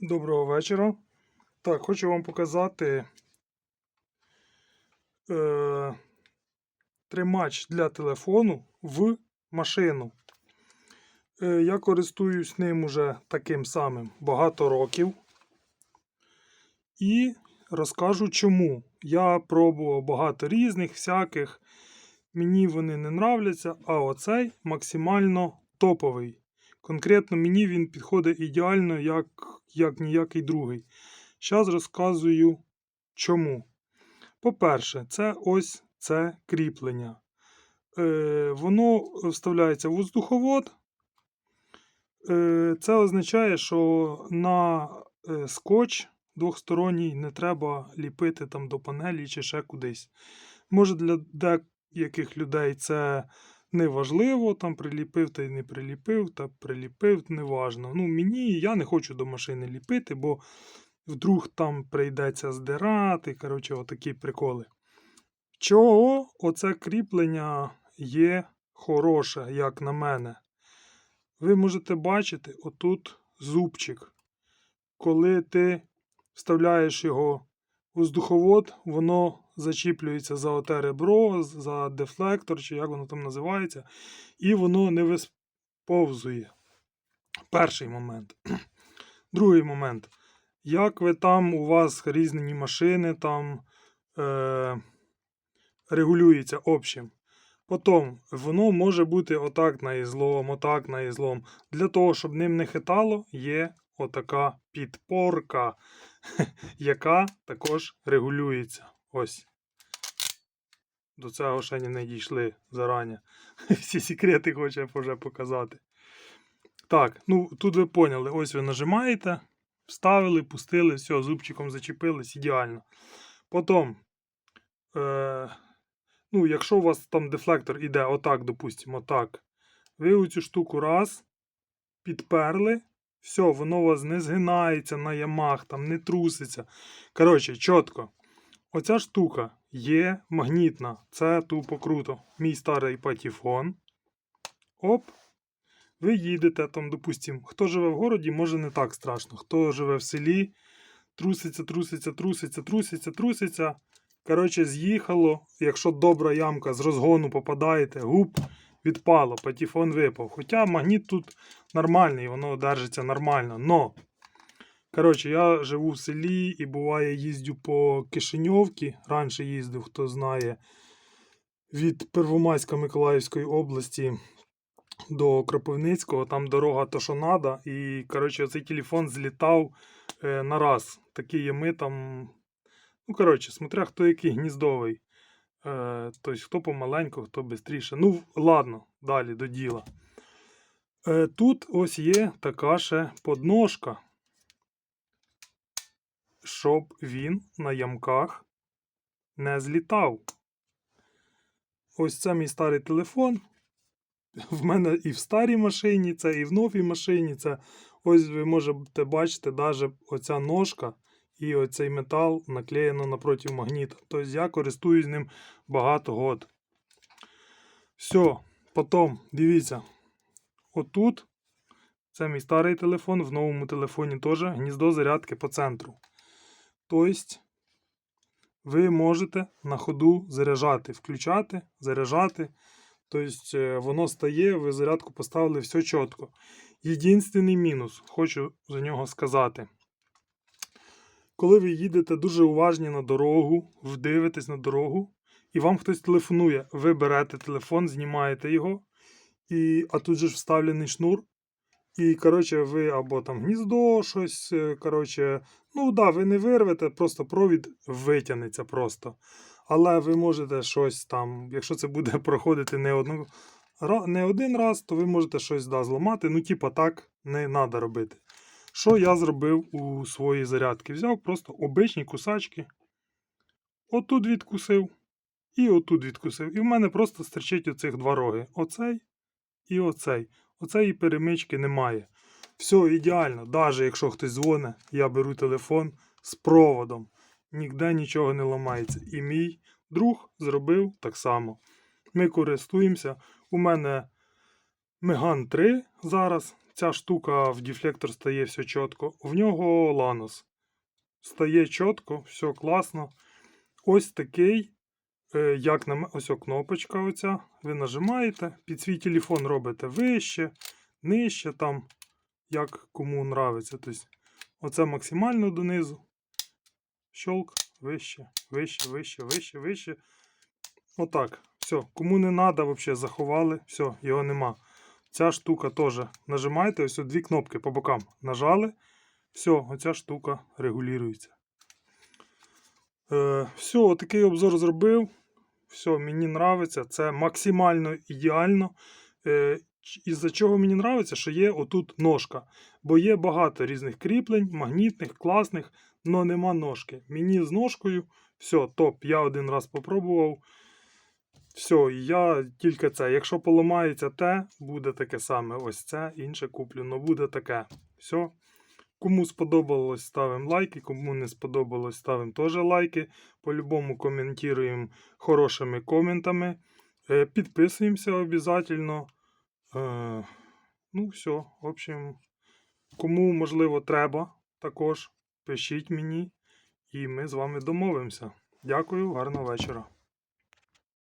Доброго вечора. Так, хочу вам показати е, тримач для телефону в машину. Е, я користуюсь ним уже таким самим багато років. І розкажу чому. Я пробував багато різних, всяких. Мені вони не нравляться, а оцей максимально топовий. Конкретно мені він підходить ідеально, як, як ніякий другий. Зараз розказую чому. По-перше, це ось це кріплення. Е, воно вставляється в воздуховод. Е, це означає, що на е, скотч двохсторонній не треба ліпити там до панелі чи ще кудись. Може, для деяких людей це не важливо, там приліпив та й не приліпив, та приліпив, неважно. Ну, мені я не хочу до машини ліпити, бо вдруг там прийдеться здирати. Коротше, отакі приколи. Чого оце кріплення є хороше, як на мене? Ви можете бачити отут зубчик. Коли ти вставляєш його в воздуховод, воно зачіплюється за оте ребро, за дефлектор, чи як воно там називається, і воно не висповзує. Перший момент. Другий момент. Як ви там, у вас різні машини там е, регулюється общим. Потім воно може бути отак на ізлом, отак на ізлом. Для того, щоб ним не хитало, є отака підпорка, яка також регулюється. Ось. До цього ще не дійшли зарані. Всі секрети хочу вже показати. Так, ну тут ви поняли, ось ви нажимаєте, вставили, пустили, все, зубчиком зачепились, ідеально. Потім, е, ну, якщо у вас там дефлектор іде отак, допустимо, отак, ви оцю штуку раз, підперли, все, воно у вас не згинається на ямах, там не труситься. Коротше, чітко. Оця штука є магнітна. Це тупо круто. Мій старий патефон. Оп. Ви їдете там, допустимо, хто живе в городі, може не так страшно. Хто живе в селі, труситься, труситься, труситься, труситься, труситься. Коротше, з'їхало. Якщо добра ямка з розгону попадаєте, гуп, відпало, патефон випав. Хоча магніт тут нормальний, воно держиться нормально. Но, коротше, я живу в селі і буває їздю по Кишиньовці. Раніше їздив, хто знає, від Первомайська Миколаївської області до Кропивницького, там дорога то, що надо. І, коротше, цей телефон злітав е, на раз. Такі є ми там. Ну, коротше, смотря хто який гніздовий. Тобто, хто помаленьку, хто швидше. Ну, ладно, далі до діла. Е, тут ось є така ще подножка, щоб він на ямках не злітав. Ось це мій старий телефон. В мене і в старій машині, це і в новій машині. Це ось ви можете бачити, навіть оця ножка і оцей метал наклеєно напроти магніта. Тобто я користуюсь ним багато год. Все, потім, дивіться, отут це мій старий телефон, в новому телефоні теж гніздо зарядки по центру. Тобто, ви можете на ходу заряджати, включати, заряджати. Тобто воно стає, ви зарядку поставили все чітко. Єдинственний мінус, хочу за нього сказати. Коли ви їдете дуже уважні на дорогу, вдивитесь на дорогу, і вам хтось телефонує, ви берете телефон, знімаєте його, і, а тут же ж вставлений шнур. І, коротше, ви або там гніздо, щось, е, коротше, ну да, ви не вирвете, просто провід витягнеться просто. Але ви можете щось там, якщо це буде проходити не, одну, не один раз, то ви можете щось да, зламати. Ну, типа, так не треба робити. Що я зробив у своїй зарядці? Взяв просто обичні кусачки. Отут відкусив. І отут відкусив. І в мене просто стерчить оцих два роги. Оцей і оцей. Оцеї перемички немає. Все ідеально. Навіть якщо хтось дзвонить, я беру телефон з проводом. Ніде нічого не ламається. І мій друг зробив так само. Ми користуємося. У мене Меган 3 зараз. ця штука в дефлектор стає все чітко. В нього ланос. Стає чітко, все класно. Ось такий, як на м- ось о кнопочка оця. Ви нажимаєте, під свій телефон робите вище, нижче, там, як кому нравиться. Тобто, оце максимально донизу. Щолк, вище, вище, вище, вище, вище. Отак. Все. Кому не треба, взагалі заховали. Все, його нема. Ця штука теж. Нажимаєте ось дві кнопки по бокам. Нажали. Все, оця штука регулюється. Е, все, отакий обзор зробив. Все, мені нравиться. Це максимально ідеально. Е, із-за чого мені нравиться, що є отут ножка. Бо є багато різних кріплень, магнітних, класних, але нема ножки. Мені з ножкою, все, топ. Я один раз попробував. Все, я тільки це. Якщо поламається те, буде таке саме. Ось це, інше куплю, но буде таке. Все. Кому сподобалось, ставимо лайки. Кому не сподобалось, ставимо теж лайки. По-любому коментуємо хорошими коментами. Е, Підписуємося обов'язково. Е, Ну, все. В общем, кому можливо треба, також пишіть мені, і ми з вами домовимося. Дякую, гарного вечора.